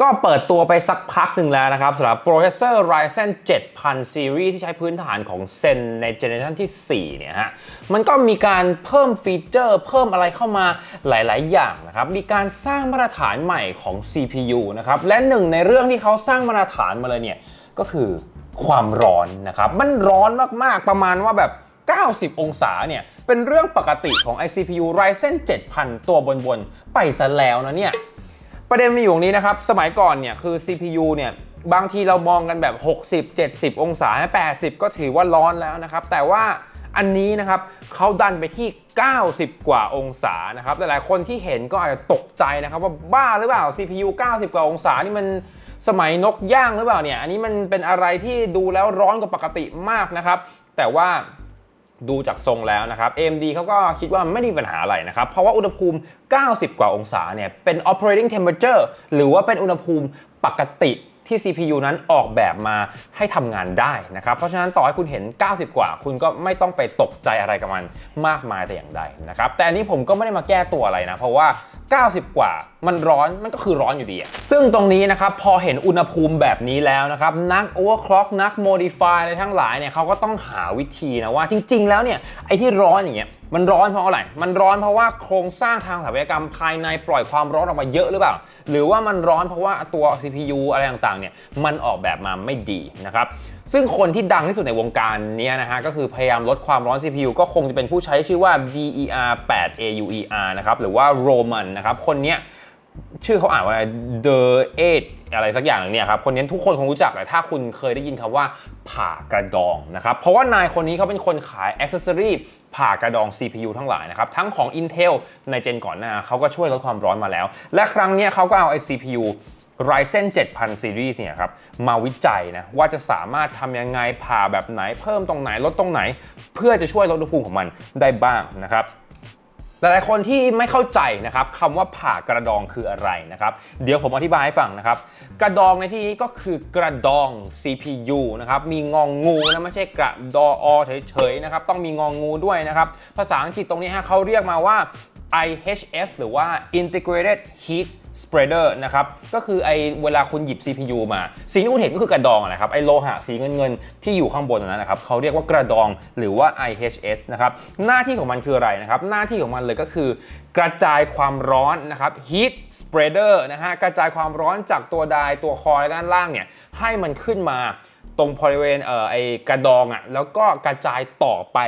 ก็เปิดตัวไปสักพักหนึ่งแล้วนะครับสำหรับ processor Ryzen 7000 series ที่ใช้พื้นฐานของ Zen ในเจเนอเรชันที่4เนี่ยฮะ มันก็มีการเพิ่มฟีเจอร์ เพิ่มอะไรเข้ามาหลาย ๆ อย่างนะครับ มีการสร้างมาตรฐานใหม่ของ CPU นะครับ และหนึ่งในเรื่องที่เขาสร้างมาตรฐานมาเลยเนี่ย ก็คือความร้อนนะครับ มันร้อนมาก ๆ ประมาณว่าแบบ 90 องศาเนี่ย เป็นเรื่องปกติของ iCPU Ryzen 7000 ตัวบน ๆ ไปซะแล้วนะเนี่ย ประเด็นมีอยู่ตรงนี้นะครับ สมัยก่อนเนี่ยคือ CPU เนี่ยบางทีเรามองกันแบบ 60 70 องศา 80 ก็ถือว่าร้อนแล้วนะครับ แต่ว่าอันนี้นะครับเขาดันไปที่ 90 กว่าองศานะครับหลายๆคนที่เห็นก็อาจจะตกใจนะครับว่าบ้าหรือเปล่า CPU 90 กว่าองศานี่มันสมัยนกย่างหรือเปล่าเนี่ย อันนี้มันเป็นอะไรที่ดูแล้วร้อนกว่าปกติมากนะครับ แต่ว่า ดูจากทรงแล้วนะครับ AMD เขาก็คิดว่าไม่ได้มีปัญหาอะไรนะครับ เพราะว่าอุณหภูมิ 90 กว่าองศาเนี่ย เป็น operating temperature หรือว่าเป็นอุณหภูมิปกติ ที่ CPU นั้นออกแบบมาให้ทำงานได้นะครับ เพราะฉะนั้นต่อให้คุณเห็น 90 กว่า คุณก็ไม่ต้องไปตกใจอะไรกับมันมากมายแต่อย่างใดนะครับ แต่อันนี้ผมก็ไม่ได้มาแก้ตัวอะไรนะ เพราะว่า 90 กว่ามันร้อนมันก็คือร้อนอยู่ดี ซึ่งตรงนี้นะครับพอเห็นอุณหภูมิแบบนี้แล้วนะครับ นัก overclock นัก modify อะไรทั้งหลายเนี่ยเขาก็ต้องหาวิธีนะว่าจริง ๆ แล้วเนี่ยไอ้ที่ร้อนอย่างเงี้ยมันร้อนเพราะอะไร มันร้อนเพราะว่าโครงสร้างทางสถาปัตยกรรมภายในปล่อยความร้อนออกมาเยอะหรือเปล่า หรือว่ามันร้อนเพราะว่าตัว CPU อะไรต่างๆเนี่ยมันออกแบบมาไม่ดีนะครับซึ่งคนที่ดังที่สุดในวงการนี้นะฮะก็คือพยายามลดความร้อน CPU ก็คงจะเป็นผู้ใช้ชื่อว่า DER8AUER นะครับหรือว่า Roman นะครับคนนี้ชื่อเขาอ่านว่า The Eight อะไรสักอย่างเนี่ยครับ คนนี้ทุกคนคงรู้จักแหละถ้าคุณเคยได้ยินคำว่าผ่ากระดองนะครับ เพราะว่านายคนนี้เขาเป็นคนขายอ c เซ s ซอรีผ่ากระดอง CPU ทั้งหลายนะครับ ทั้งของ Intel ในเจนก่อนหน้าเขาก็ช่วยลดความร้อนมาแล้ว และครั้งนี้เขาก็เอาไอ้ CPU Ryzen 7000 Series เนี่ยครับมาวิจัยนะว่าจะสามารถทำยังไงผ่าแบบไหนเพิ่มตรงไหนลดตรงไหน เพื่อจะช่วยลดอุณหภูมิของมันได้บ้างนะครับหลายๆคนที่ไม่เข้าใจนะครับคำว่าผ่ากระดองคืออะไรนะครับเดี๋ยวผมอธิบายให้ฟังนะครับ กระดองในที่นี้ก็คือกระดอง CPU นะครับมีงองงูนะไม่ใช่กระดออเฉยๆนะครับต้องมีงองงูด้วยนะครับภาษาอังกฤษตรงนี้ฮะเขาเรียกมาว่า IHS หรือว่า Integrated Heat Spreader นะครับ ก็คือไอเวลาคุณหยิบ CPU มา สิ่งที่คุณเห็นก็คือกระดองอะนะครับ ไอโลหะสีเงินเงินๆที่อยู่ข้างบนนั้นนะครับ เขาเรียกว่ากระดองหรือว่า IHS นะครับ หน้าที่ของมันคืออะไรนะครับ หน้าที่ของมันเลยก็คือกระจายความร้อนนะครับ heat spreader นะฮะ กระจายความร้อนจากตัวไดตัวคอยด้านล่างเนี่ย ให้มันขึ้นมาตรงบริเวณเอ่อไอกระดองอะ่ะ แล้วก็กระจายต่อไป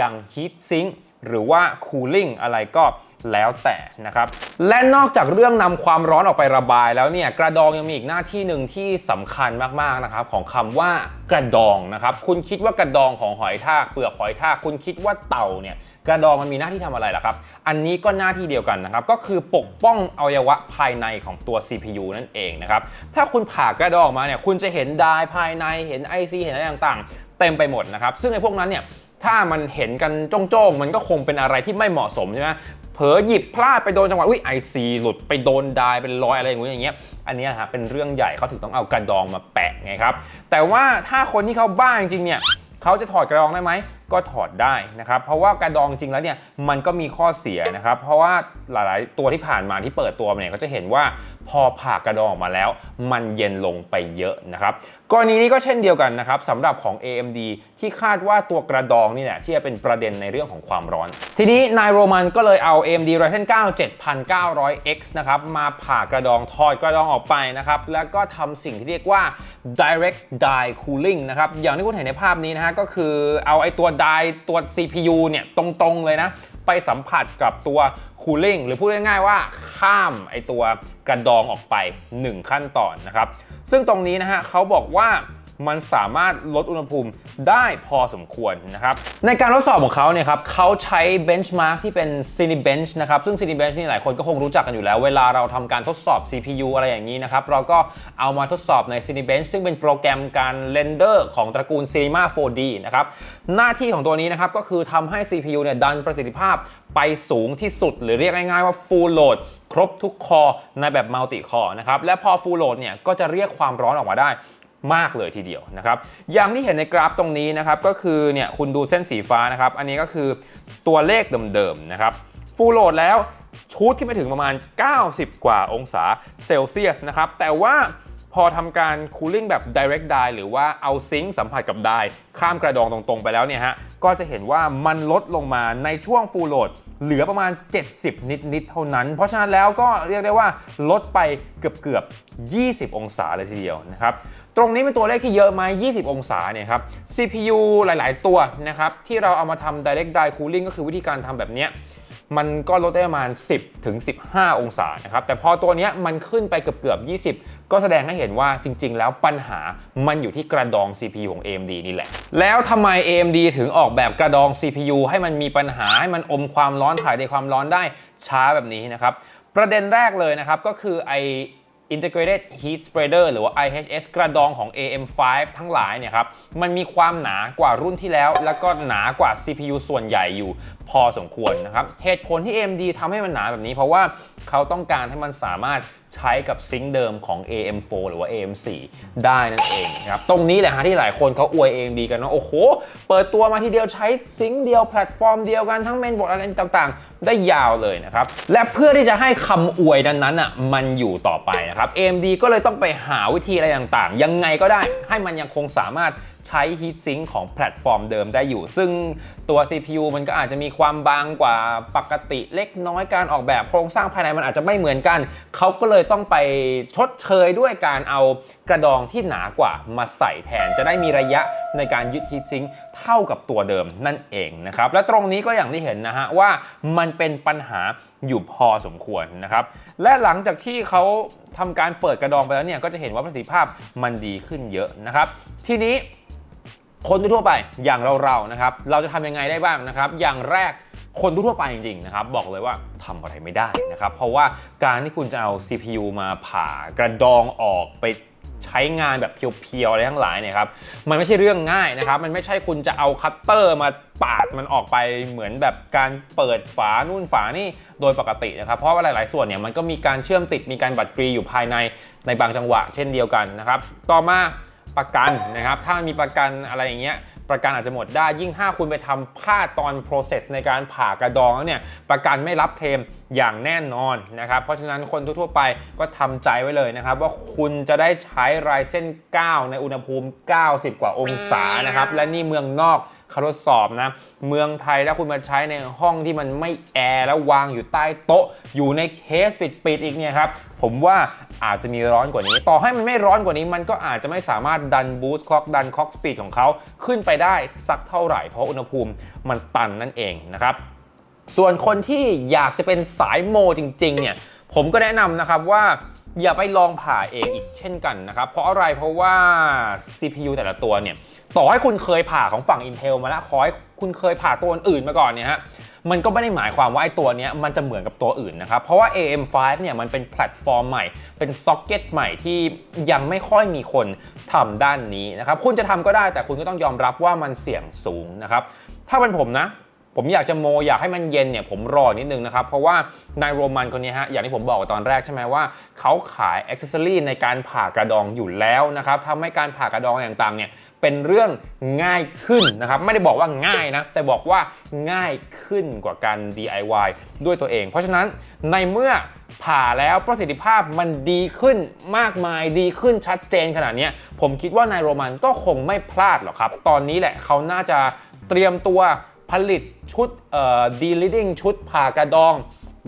ยัง heat sink หรือว่า cooling อะไรก็แล้วแต่นะครับ และนอกจากเรื่องนำความร้อนออกไประบายแล้วเนี่ยกระดองยังมีอีกหน้าที่หนึ่งที่สำคัญมากๆนะครับของคำว่ากระดองนะครับ คุณคิดว่ากระดองของหอยทากเปลือกหอยทากคุณคิดว่าเต่าเนี่ยกระดองมันมีหน้าที่ทำอะไรล่ะครับ อันนี้ก็หน้าที่เดียวกันนะครับ ก็คือปกป้องอวัยวะภายในของตัว CPU นั่นเองนะครับ ถ้าคุณผ่ากระดองออกมาเนี่ยคุณจะเห็นไดร์ภายในเห็น IC เห็นอะไรต่างๆ เต็มไปหมดนะครับ ซึ่งไอ้พวกนั้นเนี่ย ถ้ามันเห็นกันจ้องๆ มันก็คงเป็นอะไรที่ไม่เหมาะสมใช่ไหมเผลอหยิบพลาดไปโดนจังหวะอุ้ยไอซีหลุดไปโดนดายเป็นรอยอะไรอย่างเงี้ยอย่างเงี้ยอันนี้ยฮะเป็นเรื่องใหญ่เขาถึงต้องเอากระดองมาแปะไงครับ แต่ว่าถ้าคนที่เขาบ้าจริงๆเนี่ยเขาจะถอดกระดองได้ไหม ก็ถอดได้นะครับ เพราะว่ากระดองจริงแล้วเนี่ยมันก็มีข้อเสียนะครับ เพราะว่าหลายๆ ตัวที่ผ่านมาที่เปิดตัวเนี่ยก็จะเห็นว่าพอผ่ากระดองออกมาแล้ว มันเย็นลงไปเยอะนะครับ กรณีนี้ก็เช่นเดียวกันนะครับสำหรับของ AMD ที่คาดว่าตัวกระดองนี่แหละที่จะเป็นประเด็นในเรื่องของความร้อน ทีนี้นายโรมันก็เลยเอา AMD Ryzen 9 7900X นะครับมาผ่ากระดองถอดกระดองออกไปนะครับแล้วก็ทำสิ่งที่เรียกว่า direct die cooling นะครับอย่างที่คุณเห็นในภาพนี้นะฮะก็คือเอาไอ้ตัว die ตัว CPU เนี่ยตรงๆเลยนะ ไปสัมผัสกับตัวคูลิ่งหรือพูดง่ายๆว่าข้ามไอตัวกระดองออกไป 1 ขั้นตอนนะครับ ซึ่งตรงนี้นะฮะเขาบอกว่า มันสามารถลดอุณหภูมิได้พอสมควรนะครับ ในการทดสอบของเขาเนี่ยครับเขาใช้ benchmark ที่เป็น Cinebench นะครับ ซึ่ง Cinebench นี่หลายคนก็คงรู้จักกันอยู่แล้ว เวลาเราทำการทดสอบ CPU อะไรอย่างนี้นะครับ เราก็เอามาทดสอบใน Cinebench ซึ่งเป็นโปรแกรมการเรนเดอร์ของตระกูล Cinema 4D นะครับ หน้าที่ของตัวนี้นะครับก็คือทำให้ CPU เนี่ยดันประสิทธิภาพไปสูงที่สุด หรือเรียกง่ายๆว่า full load ครบทุกคอในแบบ multi core นะครับ และพอ full load เนี่ยก็จะเรียกความร้อนออกมาได้ มากเลยทีเดียวนะครับอย่างที่เห็นในกราฟตรงนี้นะครับก็คือเนี่ยคุณดูเส้นสีฟ้านะครับ อันนี้ก็คือตัวเลขเดิมๆนะครับฟูลโหลดแล้วชูดขึ้นไปถึงประมาณ 90 กว่าองศาเซลเซียสนะครับแต่ว่าพอทำการคูลิ่งแบบ direct die หรือว่าเอาซิงค์สัมผัสกับไดข้ามกระดองตรงๆไปแล้วเนี่ยฮะก็จะเห็นว่ามันลดลงมาในช่วง full load เหลือประมาณ 70 นิดๆ เท่านั้น เพราะฉะนั้นแล้วก็เรียกได้ว่าลดไปเกือบๆ20 องศาเลยทีเดียวนะครับ ตรงนี้เป็นตัวเลขที่เยอะไหม20 องศาเนี่ยครับ CPU หลาย ๆ ตัวนะครับที่เราเอามาทำ direct die cooling ก็คือวิธีการทำแบบนี้มันก็ลดได้ประมาณ 10 ถึง 15 องศานะครับ แต่พอตัวนี้มันขึ้นไปเกือบเกือบ 20 ก็แสดงให้เห็นว่าจริง ๆ แล้วปัญหามันอยู่ที่กระดอง CPU ของ AMD นี่แหละ แล้วทำไม AMD ถึงออกแบบกระดอง CPU ให้มันมีปัญหา ให้มันอมความร้อนถ่ายในความร้อนได้ช้าแบบนี้นะครับ ประเด็นแรกเลยนะครับก็คือไอ Integrated Heat Spreader หรือว่า IHS กระดองของ AM5 ทั้งหลายเนี่ยครับ มันมีความหนากว่ารุ่นที่แล้ว แล้วก็หนากว่า CPU ส่วนใหญ่อยู่พอสมควรนะครับ เหตุผลที่ AMD ทำให้มันหนาแบบนี้ เพราะว่าเขาต้องการให้มันสามารถใช้กับซิงค์เดิมของ AM4 หรือว่า AM4 ได้นั่นเองนะครับ ตรงนี้แหละฮะที่หลายคนเขาอวย AMD กันว่าโอ้โห เปิดตัวมาทีเดียวใช้ซิงค์เดียวแพลตฟอร์มเดียวกันทั้งเมนบอร์ดอะไรต่างๆได้ยาวเลยนะครับ และเพื่อที่จะให้คำอวยนั้นๆอะมันอยู่ต่อไปนะครับ AMD ก็เลยต้องไปหาวิธีอะไรต่างๆ ยังไงก็ได้ให้มันยังคงสามารถ ใช้ Heat Sink ของแพลตฟอร์มเดิมได้อยู่ ซึ่งตัว CPU มันก็อาจจะมีความบางกว่าปกติเล็กน้อยการออกแบบโครงสร้างภายในมันอาจจะไม่เหมือนกัน เขาก็เลยต้องไปชดเชยด้วยการเอากระดองที่หนากว่ามาใส่แทน จะได้มีระยะในการยึด Heat Sink เท่ากับตัวเดิมนั่นเองนะครับและตรงนี้ก็อย่างที่เห็นนะฮะว่ามันเป็นปัญหาอยู่พอสมควรนะครับและหลังจากที่เขาทำการเปิดกระดองไปแล้วเนี่ยก็จะเห็นว่าประสิทธิภาพมันดีขึ้นเยอะนะครับ ทีนี้ คนทั่วไปอย่างเราๆนะครับ เราจะทำยังไงได้บ้างนะครับ อย่างแรกคนทั่วไปจริงๆนะครับ บอกเลยว่าทำอะไรไม่ได้นะครับ เพราะว่าการที่คุณจะเอา CPU มาผ่ากระดองออกไปใช้งานแบบเพียวๆอะไรทั้งหลายเนี่ยครับ มันไม่ใช่เรื่องง่ายนะครับ มันไม่ใช่คุณจะเอาคัตเตอร์มาปาดมันออกไปเหมือนแบบการเปิดฝานู่นฝานี่โดยปกตินะครับ เพราะว่าหลายๆส่วนเนี่ยมันก็มีการเชื่อมติดมีการบัตรกรีอยู่ภายในในบางจังหวะ เช่นเดียวกันนะครับ ต่อมา ประกันนะครับ ถ้ามันมีประกันอะไรอย่างเงี้ยประกันอาจจะหมดได้ยิ่งถ้าคุณไปทำพลาดตอน process ในการผ่ากระดองเนี่ยประกันไม่รับเคลมอย่างแน่นอนนะครับ เพราะฉะนั้นคนทั่ว ๆ ไปก็ทำใจไว้เลยนะครับ ว่าคุณจะได้ใช้ลายเส้น 9 ในอุณหภูมิ 90 กว่าองศานะครับ และนี่เมืองนอก เขาทดสอบนะ เมืองไทยถ้าคุณมาใช้ในห้องที่มันไม่แอร์แล้ววางอยู่ใต้โต๊ะ อยู่ในเคสปิดๆอีกเนี่ยครับผมว่าอาจจะมีร้อนกว่านี้ ต่อให้มันไม่ร้อนกว่านี้ มันก็อาจจะไม่สามารถดันบูสต์คล็อกดันคล็อกสปีดของเขาขึ้นไปได้สักเท่าไหร่เพราะอุณหภูมิมันตันนั่นเองนะครับส่วนคนที่อยากจะเป็นสายโมจริงๆเนี่ย ผมก็แนะนำนะครับว่าอย่าไปลองผ่าเองอีกเช่นกันนะครับ เพราะอะไรเพราะว่า CPU แต่ละตัวเนี่ย ต่อให้คุณเคยผ่าของฝั่ง Intel มาแล้วขอให้คุณเคยผ่าตัวอื่นมาก่อนเนี่ยฮะมันก็ไม่ได้หมายความว่าไอ้ตัวนี้มันจะเหมือนกับตัวอื่นนะครับ เพราะว่า AM5 เนี่ยมันเป็นแพลตฟอร์มใหม่ เป็นซ็อกเก็ตใหม่ที่ยังไม่ค่อยมีคนทำด้านนี้นะครับ คุณจะทำก็ได้แต่คุณก็ต้องยอมรับว่ามันเสี่ยงสูงนะครับ ถ้าเป็นผมนะ ผมอยากจะโมอยากให้มันเย็นเนี่ยผมรอนิดนึงนะครับ เพราะว่านายโรมันคนนี้ฮะอย่างที่ผมบอกตอนแรกใช่ไหมว่าเขาขายอ็อกเซอรี่ในการผ่ากระดองอยู่แล้วนะครับทำให้การผ่ากระดองต่างๆเนี่ยเป็นเรื่องง่ายขึ้นนะครับ ไม่ได้บอกว่าง่ายนะ แต่บอกว่าง่ายขึ้นกว่าการ DIY ด้วยตัวเอง เพราะฉะนั้นในเมื่อผ่าแล้วประสิทธิภาพมันดีขึ้นมากมายดีขึ้นชัดเจนขนาดนี้ผมคิดว่านายโรมันก็คงไม่พลาดหรอกครับ ตอนนี้แหละเขาน่าจะเตรียมตัว ผลิตชุดเอ่อ deleading ชุดผ่ากระดอง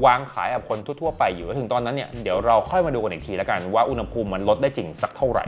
วางขายกับคนทั่วๆไปอยู่แล้วถึงตอนนั้นเนี่ยเดี๋ยวเราค่อยมาดูกันอีกทีแล้วกันว่าอุณหภูมิมันลดได้จริงสักเท่าไหร่